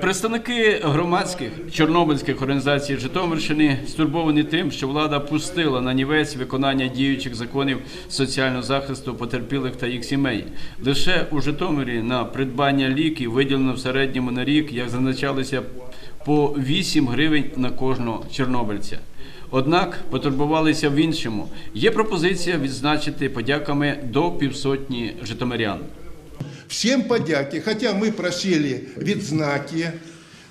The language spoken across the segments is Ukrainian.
Представники громадських чорнобильських організацій Житомирщини стурбовані тим, що влада пустила на нівець виконання діючих законів соціального захисту потерпілих та їх сімей. Лише у Житомирі на придбання ліків виділено в середньому на рік, як зазначалося, по 8 гривень на кожного чорнобильця. Однак потурбувалися в іншому. Є пропозиція відзначити подяками до півсотні житомирян. Всем подяки, хотя мы просили відзнаки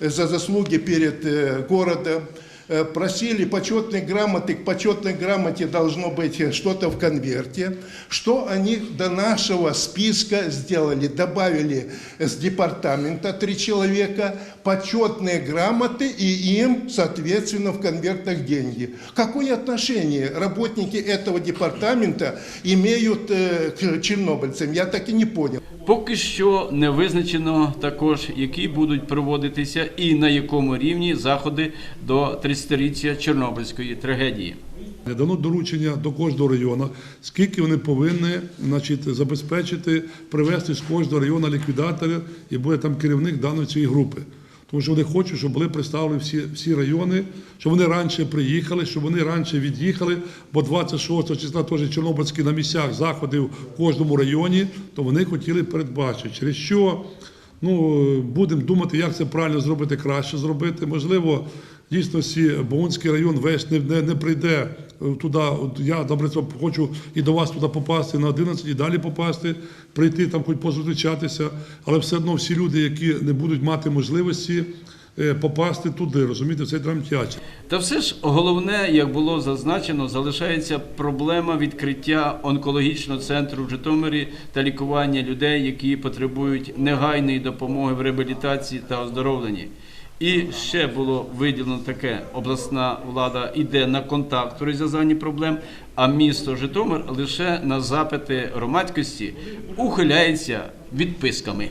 за заслуги перед э, городом, э, просили почетные грамоты, к почетной грамоте должно быть что-то в конверте. Что они до нашего списка сделали? Добавили с департамента три человека, почетные грамоты и им, соответственно, в конвертах деньги. Какое отношение работники этого департамента имеют э, к чернобыльцам? Я так и не понял. Поки що не визначено також, які будуть проводитися і на якому рівні заходи до 30-річчя Чорнобильської трагедії. Дано доручення до кожного району, скільки вони повинні значить, забезпечити, привезти з кожного району ліквідатора і буде там керівник даної цієї групи. Тому що вони хочуть, щоб були представлені всі, всі райони, щоб вони раніше приїхали, щоб вони раніше від'їхали, бо 26 числа теж Чорнобильські на місцях заходи в кожному районі, то вони хотіли передбачити. Через що ну, будемо думати, як це правильно зробити, краще зробити. Можливо, дійсно всі Богунський район весь не, не, не прийде е, туди. От я, наприклад, хочу і до вас туди попасти на 11 і далі попасти, прийти там, хоч позустрічатися, але все одно всі люди, які не будуть мати можливості е, попасти туди, розумієте, в цей драмтяч. Та все ж головне, як було зазначено, залишається проблема відкриття онкологічного центру в Житомирі та лікування людей, які потребують негайної допомоги в реабілітації та оздоровленні. І ще було виділено таке: обласна влада йде на контакт у розв'язанні проблем, а місто Житомир лише на запити громадськості ухиляється відписками.